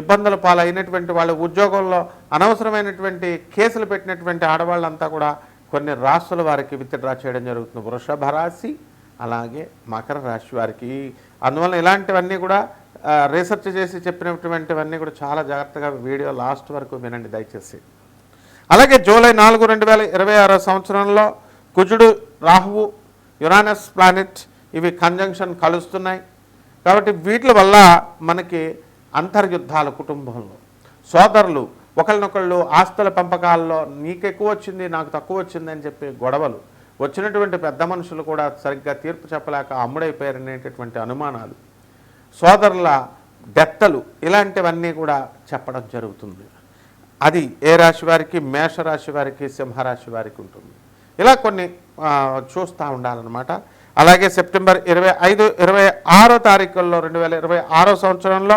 ఇబ్బందుల పాలైనటువంటి వాళ్ళు ఉద్యోగంలో అనవసరమైనటువంటి కేసులు పెట్టినటువంటి ఆడవాళ్ళంతా కూడా కొన్ని రాసుల వారికి విత్డ్రా చేయడం జరుగుతుంది. వృషభ రాశి అలాగే మకర రాశి వారికి. అందువల్ల ఇలాంటివన్నీ కూడా రీసెర్చ్ చేసి చెప్పినటువంటివన్నీ కూడా చాలా జాగ్రత్తగా వీడియో లాస్ట్ వరకు వినండి దయచేసి. అలాగే జూలై నాలుగు రెండు వేల ఇరవై ఆరో సంవత్సరంలో కుజుడు రాహువు యురానస్ ప్లానెట్ ఇవి కంజంక్షన్ కలుస్తున్నాయి. కాబట్టి వీటి వల్ల మనకి అంతర్యుద్ధాల కుటుంబంలో. సోదరులు ఒకరినొకళ్ళు ఆస్తుల పెంపకాల్లో నీకు ఎక్కువ వచ్చింది నాకు తక్కువ వచ్చింది అని చెప్పి గొడవలు. వచ్చినటువంటి పెద్ద మనుషులు కూడా సరిగ్గా తీర్పు చెప్పలేక అమ్ముడైపోయారనేటటువంటి అనుమానాలు. సోదరుల డెత్తలు ఇలాంటివన్నీ కూడా చెప్పడం జరుగుతుంది. అది ఏ రాశి వారికి? మేషరాశి వారికి సింహరాశి వారికి ఉంటుంది. ఇలా కొన్ని చూస్తూ ఉండాలన్నమాట. అలాగే సెప్టెంబర్ ఇరవై ఐదు ఇరవై ఆరో తారీఖుల్లో రెండు వేల ఇరవై ఆరో సంవత్సరంలో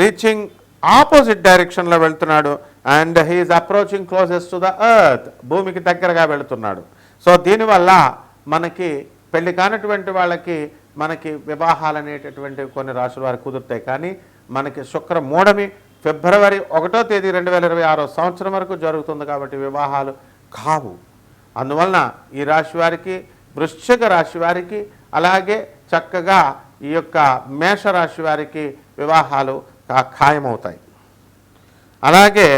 రీచింగ్ ఆపోజిట్ డైరెక్షన్లో వెళ్తున్నాడు. And he's approaching closest to the earth భూమికి దగ్గరగా వెళుతున్నాడు. సో దీనివల్ల మనకి పెళ్ళి కానటువంటి వాళ్ళకి మనకి వివాహాలు అనేటటువంటి కొన్ని రాశుల వారికి కుదురుతాయి. కానీ మనకి శుక్ర మూడమి ఫిబ్రవరి ఒకటో తేదీ రెండు వేల ఇరవై ఆరో సంవత్సరం వరకు జరుగుతుంది కాబట్టి వివాహాలు కావు. అందువలన ఈ రాశి వారికి వృశ్చిక రాశి వారికి అలాగే చక్కగా ఈ యొక్క మేష రాశి వారికి వివాహాలు ఖాయమవుతాయి. అలాగే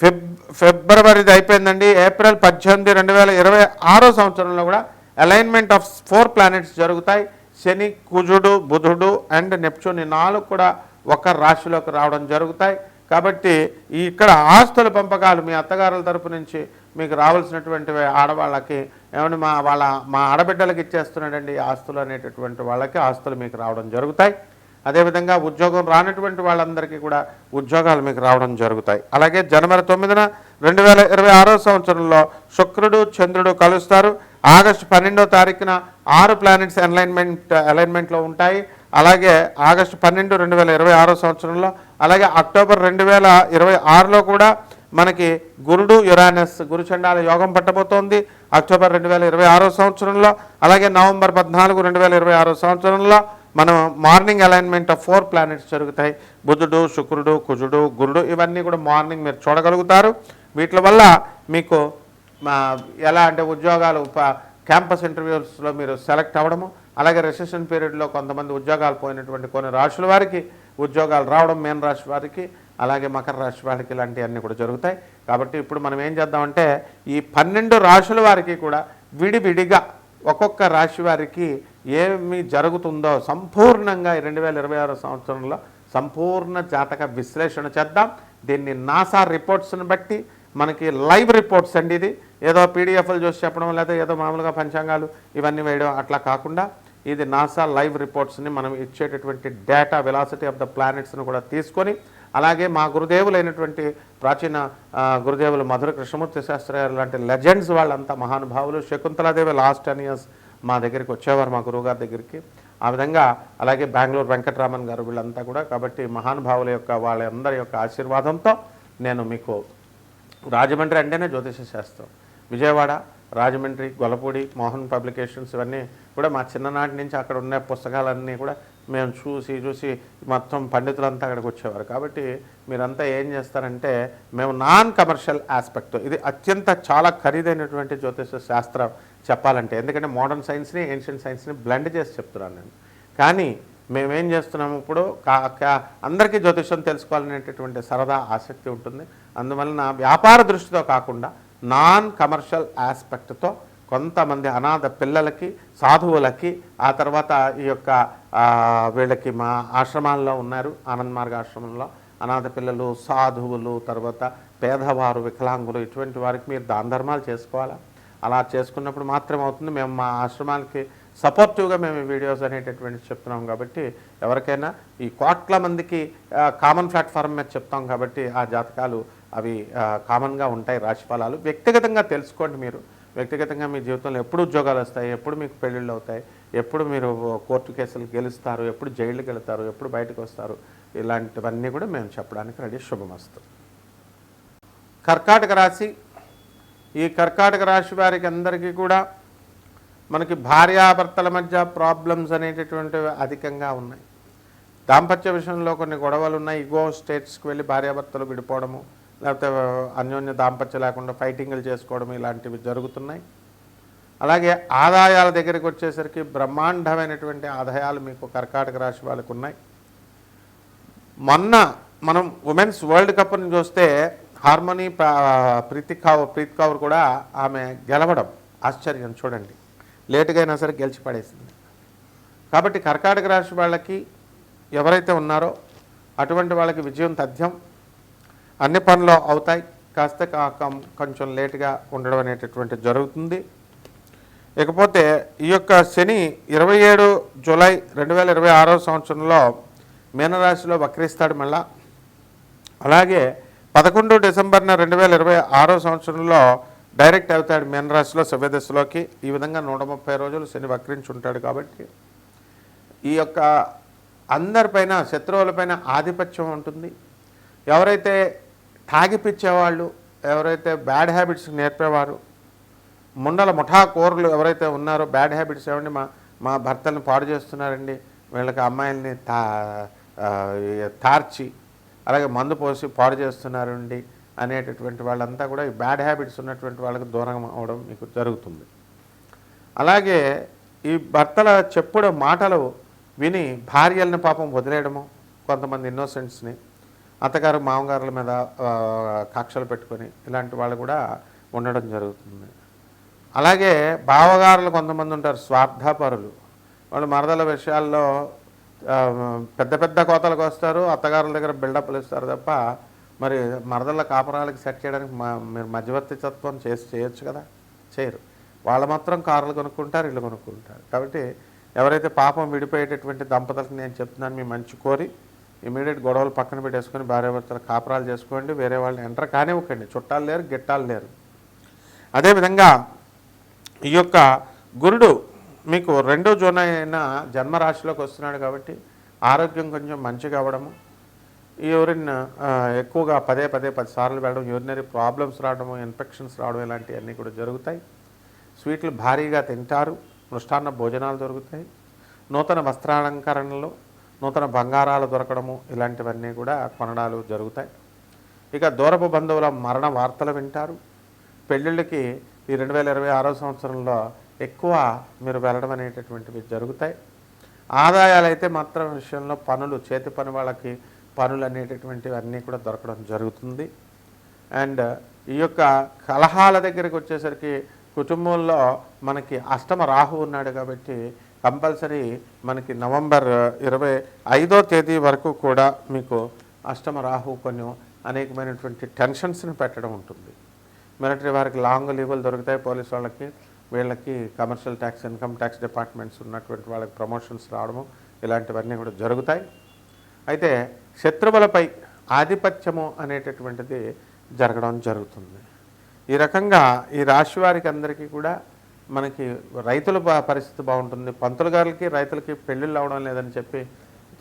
ఫిబ్ ఫిబ్రవరిది అయిపోయిందండి. ఏప్రిల్ పద్దెనిమిది రెండు వేల ఇరవై ఆరో సంవత్సరంలో కూడా అలైన్మెంట్ ఆఫ్ ఫోర్ ప్లానెట్స్ జరుగుతాయి. శని కుజుడు బుధుడు అండ్ నెప్చూన్ నాలుగు కూడా ఒక రాశిలోకి రావడం జరుగుతాయి. కాబట్టి ఇక్కడ ఆస్తుల పంపకాలు మీ అత్తగారుల తరపు నుంచి మీకు రావాల్సినటువంటి ఆడవాళ్ళకి ఏమని మా వాళ్ళ మా ఆడబిడ్డలకి ఇచ్చేస్తున్నాడండి ఆస్తులు అనేటటువంటి వాళ్ళకి ఆస్తులు మీకు రావడం జరుగుతాయి. అదేవిధంగా ఉద్యోగం రానటువంటి వాళ్ళందరికీ కూడా ఉద్యోగాలు మీకు రావడం జరుగుతాయి. అలాగే జనవరి తొమ్మిదిన రెండు వేల ఇరవై ఆరో సంవత్సరంలో శుక్రుడు చంద్రుడు కలుస్తారు. ఆగస్టు పన్నెండో తారీఖున ఆరు ప్లానెట్స్ అలైన్మెంట్ అలైన్మెంట్లో ఉంటాయి. అలాగే ఆగస్టు పన్నెండు రెండు వేల ఇరవై ఆరో సంవత్సరంలో అలాగే అక్టోబర్ రెండు వేల ఇరవై ఆరులో కూడా మనకి గురుడు యురానస్ గురుచండాల యోగం పట్టబోతోంది. అక్టోబర్ రెండు వేల ఇరవై ఆరో సంవత్సరంలో అలాగే నవంబర్ పద్నాలుగు రెండు వేల ఇరవై ఆరో సంవత్సరంలో మనం morning alignment of four planets జరుగుతాయి. బుధుడు శుక్రుడు కుజుడు గురుడు ఇవన్నీ కూడా మార్నింగ్ మీరు చూడగలుగుతారు. వీటి వల్ల మీకు మా ఎలా అంటే ఉద్యోగాలు క్యాంపస్ ఇంటర్వ్యూస్లో మీరు సెలెక్ట్ అవ్వడము అలాగే రిసెషన్ పీరియడ్లో కొంతమంది ఉద్యోగాలు పోయినటువంటి కొన్ని రాశుల వారికి ఉద్యోగాలు రావడం మేన్ రాశి వారికి అలాగే మకర రాశి వారికి ఇలాంటివన్నీ కూడా జరుగుతాయి. కాబట్టి ఇప్పుడు మనం ఏం చేద్దామంటే ఈ పన్నెండు రాశుల వారికి కూడా విడివిడిగా ఒక్కొక్క రాశి వారికి ఏమి జరుగుతుందో సంపూర్ణంగా రెండు వేల ఇరవై ఆరో సంవత్సరంలో సంపూర్ణ జాతక విశ్లేషణ చేద్దాం. దీన్ని నాసా రిపోర్ట్స్ని బట్టి మనకి లైవ్ రిపోర్ట్స్ అండి ఇది. ఏదో పీడిఎఫ్లు చూసి చెప్పడం లేదా ఏదో మామూలుగా పంచాంగాలు ఇవన్నీ వేయడం అట్లా కాకుండా ఇది నాసా లైవ్ రిపోర్ట్స్ని మనం ఇచ్చేటటువంటి డేటా వెలాసిటీ ఆఫ్ ద ప్లానెట్స్ని కూడా తీసుకొని అలాగే మా గురుదేవులైనటువంటి ప్రాచీన గురుదేవులు మధుర కృష్ణమూర్తి శాస్త్రి గారు లాంటి లెజెండ్స్ వాళ్ళంతా మహానుభావులు శకుంతలాదేవి లాస్ట్ టెన్ ఇయర్స్ మా దగ్గరికి వచ్చేవారు మా గురువుగారి దగ్గరికి. ఆ విధంగా అలాగే బెంగళూరు వెంకటరామన్ గారు వీళ్ళంతా కూడా కాబట్టి మహానుభావుల యొక్క వాళ్ళందరి యొక్క ఆశీర్వాదంతో నేను మీకు రాజమండ్రి అంటేనే జ్యోతిష శాస్త్రం. విజయవాడ రాజమండ్రి గొల్లపూడి మోహన్ పబ్లికేషన్స్ ఇవన్నీ కూడా మా చిన్ననాటి నుంచి అక్కడ ఉన్న పుస్తకాలన్నీ కూడా మేము చూసి చూసి మొత్తం పండితులంతా అక్కడికి వచ్చేవారు. కాబట్టి మీరంతా ఏం చేస్తారంటే మేము నాన్ కమర్షియల్ ఆస్పెక్ట్ ఇది అత్యంత చాలా ఖరీదైనటువంటి జ్యోతిష శాస్త్రం చెప్పాలంటే. ఎందుకంటే మోడర్న్ సైన్స్ని ఏన్షియంట్ సైన్స్ని బ్లెండ్ చేసి చెప్తున్నాను నేను. కానీ మేమేం చేస్తున్నాము ఇప్పుడు? కా కా- అందరికీ జ్యోతిషం తెలుసుకోవాలనేటటువంటి సరదా ఆసక్తి ఉంటుంది. అందువలన వ్యాపార దృష్టితో కాకుండా నాన్ కమర్షియల్ ఆస్పెక్ట్తో కొంతమంది అనాథ పిల్లలకి సాధువులకి ఆ తర్వాత ఈ యొక్క వీళ్ళకి మా ఆశ్రమాల్లో ఉన్నారు ఆనంద్ మార్గ ఆశ్రమంలో. అనాథ పిల్లలు సాధువులు తర్వాత పేదవారు వికలాంగులు ఇటువంటి వారికి మీరు దాన ధర్మాలు చేసుకోవాలా? అలా చేసుకున్నప్పుడు మాత్రమే అవుతుంది మేము మా ఆశ్రమాలకి సపోర్టివ్గా మేము ఈ వీడియోస్ అనేటటువంటి చెప్తున్నాం కాబట్టి ఎవరికైనా ఈ కోట్ల మందికి కామన్ ప్లాట్ఫామ్ మీద చెప్తాం కాబట్టి ఆ జాతకాలు అవి కామన్గా ఉంటాయి రాశి ఫలాలు వ్యక్తిగతంగా తెలుసుకోండి మీరు. వ్యక్తిగతంగా మీ జీవితంలో ఎప్పుడు ఉద్యోగాలు వస్తాయి ఎప్పుడు మీకు పెళ్ళిళ్ళు అవుతాయి ఎప్పుడు మీరు కోర్టు కేసులు గెలుస్తారు ఎప్పుడు జైళ్ళకి వెళ్తారు ఎప్పుడు బయటకు వస్తారు ఇలాంటివన్నీ కూడా మేము చెప్పడానికి రెడీ. శుభమస్తు. కర్కాటక రాశి. ఈ కర్కాటక రాశి వారికి అందరికీ కూడా మనకి భార్యాభర్తల మధ్య ప్రాబ్లమ్స్ అనేటటువంటివి అధికంగా ఉన్నాయి. దాంపత్య విషయంలో కొన్ని గొడవలు ఉన్నాయి. ఇగో స్టేట్స్కి వెళ్ళి భార్యాభర్తలు విడిపోవడము లేకపోతే అన్యోన్య దాంపత్య లేకుండా ఫైటింగ్లు చేసుకోవడం ఇలాంటివి జరుగుతున్నాయి. అలాగే ఆదాయాల దగ్గరికి వచ్చేసరికి బ్రహ్మాండమైనటువంటి ఆదాయాలు మీకు కర్కాటక రాశి వాళ్ళకు ఉన్నాయి. మొన్న మనం ఉమెన్స్ వరల్డ్ కప్ని చూస్తే హార్మోని ప్రీతి కావు ప్రీత్ కౌర్ కూడా ఆమె గెలవడం ఆశ్చర్యం చూడండి. లేటుగా అయినా సరే గెలిచి పడేసింది. కాబట్టి కర్కాటక రాశి వాళ్ళకి ఎవరైతే ఉన్నారో అటువంటి వాళ్ళకి విజయం తథ్యం అన్ని పనులు అవుతాయి. కాస్త కొంచెం లేటుగా ఉండడం అనేటటువంటి జరుగుతుంది. ఇకపోతే ఈ యొక్క శని ఇరవై ఏడు జూలై రెండు వేల ఇరవై ఆరో సంవత్సరంలో మీనరాశిలో వక్రిస్తాడు మళ్ళా. అలాగే పదకొండు డిసెంబర్న రెండు వేల ఇరవై ఆరో సంవత్సరంలో డైరెక్ట్ అవుతాడు మీనరాశిలో సవ్యదశలోకి. ఈ విధంగా నూట ముప్పై రోజులు శని వక్రించుంటాడు కాబట్టి ఈ యొక్క అందరిపైన శత్రువులపైన ఆధిపత్యం ఉంటుంది. ఎవరైతే తాగిపిచ్చేవాళ్ళు ఎవరైతే బ్యాడ్ హ్యాబిట్స్ నేర్పేవారు ముండల ముఠా కూరలు ఎవరైతే ఉన్నారో బ్యాడ్ హ్యాబిట్స్ ఏమండి మా మా భర్తలను పాడు చేస్తున్నారండి. వీళ్ళకి అమ్మాయిల్ని తా తార్చి అలాగే మందు పోసి పాడు చేస్తున్నారండి అనేటటువంటి వాళ్ళంతా కూడా ఈ బ్యాడ్ హ్యాబిట్స్ ఉన్నటువంటి వాళ్ళకి దూరం అవడం మీకు జరుగుతుంది. అలాగే ఈ భర్తల చెప్పుడు మాటలు విని భార్యలను పాపం వదిలేయడము కొంతమంది ఇన్నోసెంట్స్ని అత్తగారు మామగారుల మీద ఆ, కక్షలు పెట్టుకొని ఇలాంటి వాళ్ళు కూడా ఉండడం జరుగుతుంది. అలాగే బావగారులు కొంతమంది ఉంటారు స్వార్థపరులు. వాళ్ళు మరదల విషయాల్లో పెద్ద పెద్ద కోతలకు వస్తారు అత్తగారుల దగ్గర బిల్డప్లు ఇస్తారు తప్ప మరి మరదల కాపురాలకు సెట్ చేయడానికి మీరు మధ్యవర్తిత్వం చేసి చేయొచ్చు కదా? చేయరు. వాళ్ళు మాత్రం కార్లు కొనుక్కుంటారు ఇల్లు కొనుక్కుంటారు. కాబట్టి ఎవరైతే పాపం విడిపోయేటటువంటి దంపతులకు నేను చెప్తున్నాను మీ మంచి కోరి ఇమీడియట్ గొడవలు పక్కన పెట్టేసుకొని భార్యాభర్తలు కాపురాలు చేసుకోండి వేరే వాళ్ళని ఎంటర్ కానివ్వకండి. చుట్టాలు లేరు గిట్టాలు లేరు. అదేవిధంగా ఈ యొక్క గురుడు మీకు రెండో జోన్ అయిన జన్మరాశిలోకి వస్తున్నాడు కాబట్టి ఆరోగ్యం కొంచెం మంచిగా అవ్వడము యూరిన్ ఎక్కువగా పదే పదే పది సార్లు వెళ్ళడం యూరినరీ ప్రాబ్లమ్స్ రావడము ఇన్ఫెక్షన్స్ రావడం ఇలాంటివన్నీ కూడా జరుగుతాయి. స్వీట్లు భారీగా తింటారు మృష్టాన్న భోజనాలు దొరుకుతాయి. నూతన వస్త్రాలంకరణలో నూతన బంగారాలు దొరకడము ఇలాంటివన్నీ కూడా కొనడాలు జరుగుతాయి. ఇక దూరపు బంధువుల మరణ వార్తలు వింటారు. పెళ్ళిళ్ళకి ఈ రెండు వేల ఇరవై ఆరో సంవత్సరంలో ఎక్కువ మీరు వెళ్ళడం అనేటటువంటివి జరుగుతాయి. ఆదాయాలు అయితే మాత్రం విషయంలో పనులు చేతి పని వాళ్ళకి పనులు అనేటటువంటివి అన్నీ కూడా దొరకడం జరుగుతుంది. అండ్ ఈ యొక్క కలహాల దగ్గరికి వచ్చేసరికి కుటుంబంలో మనకి అష్టమ రాహు ఉన్నాడు కాబట్టి కంపల్సరీ మనకి నవంబర్ ఇరవై ఐదో తేదీ వరకు కూడా మీకు అష్టమ రాహు కొన్ని అనేకమైనటువంటి టెన్షన్స్ని పెట్టడం ఉంటుంది. మిలిటరీ వారికి లాంగ్ లీవులు దొరుకుతాయి పోలీస్ వాళ్ళకి వీళ్ళకి commercial tax income tax departments ఉన్నటువంటి వాళ్ళకి ప్రమోషన్స్ రావడము ఇలాంటివన్నీ కూడా జరుగుతాయి. అయితే శత్రువులపై ఆధిపత్యము అనేటటువంటిది జరగడం జరుగుతుంది. ఈ రకంగా ఈ రాశి వారికి అందరికీ కూడా మనకి రైతుల పరిస్థితి బాగుంటుంది. పంతులు గారికి రైతులకి పెళ్ళిళ్ళు అవడం లేదని చెప్పి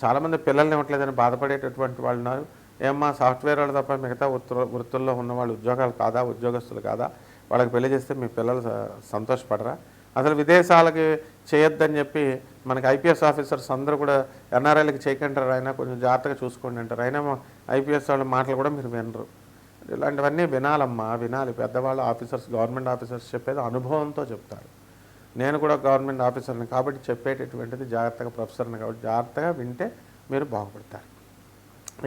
చాలామంది పిల్లల్ని ఇవ్వట్లేదని బాధపడేటటువంటి వాళ్ళు ఉన్నారు. ఏమ్మా సాఫ్ట్వేర్ వాళ్ళు తప్ప మిగతా వృత్తు వృత్తుల్లో ఉన్న వాళ్ళు ఉద్యోగాలు కాదా ఉద్యోగస్తులు కాదా? వాళ్ళకి పెళ్ళి చేస్తే మీ పిల్లలు స- సంతోషపడరా? అసలు విదేశాలకి చేయొద్దని చెప్పి మనకి ఐపీఎస్ ఆఫీసర్స్ అందరూ కూడా ఎన్ఆర్ఐలకి చేయకంటారు? అయినా కొంచెం జాగ్రత్తగా చూసుకోండి అంటారు. అయినా ఐపీఎస్ వాళ్ళ మాటలు కూడా మీరు వినరు. ఇలాంటివన్నీ వినాలమ్మా వినాలి. పెద్దవాళ్ళు ఆఫీసర్స్ గవర్నమెంట్ ఆఫీసర్స్ చెప్పేది అనుభవంతో చెప్తారు. నేను కూడా గవర్నమెంట్ ఆఫీసర్ని కాబట్టి చెప్పేటటువంటిది జాగ్రత్తగా ప్రొఫెసర్ని కాబట్టి జాగ్రత్తగా వింటే మీరు బాగుపడతారు.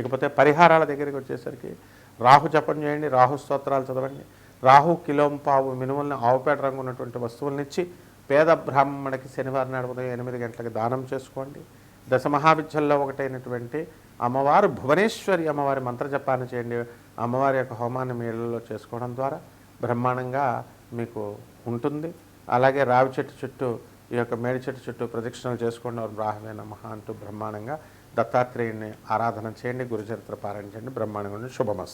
ఇకపోతే పరిహారాల దగ్గరికి వచ్చేసరికి రాహు జపం చేయండి రాహు స్తోత్రాలు చదవండి. రాహు కిలోంపావు మినుములని ఆవుపేట రంగు ఉన్నటువంటి వస్తువులనిచ్చి పేద బ్రాహ్మణకి శనివారం నాడు ఉదయం ఎనిమిది గంటలకు దానం చేసుకోండి. దశ మహావిద్యల్లో ఒకటైనటువంటి అమ్మవారు భువనేశ్వరి అమ్మవారి మంత్రజపాన్ని చేయండి. అమ్మవారి యొక్క హోమాన్ని మీ చేసుకోవడం ద్వారా బ్రహ్మాండంగా మీకు ఉంటుంది. అలాగే రావి చెట్టు చుట్టూ ఈ యొక్క మేడి చెట్టు చుట్టూ ప్రదక్షిణలు చేసుకోండి. వారు బ్రాహ్మే అంటూ బ్రహ్మాండంగా దత్తాత్రేయుని ఆరాధన చేయండి. గురుచరిత్ర పారాయణ చేయండి. బ్రహ్మాండంగా శుభమస్తు.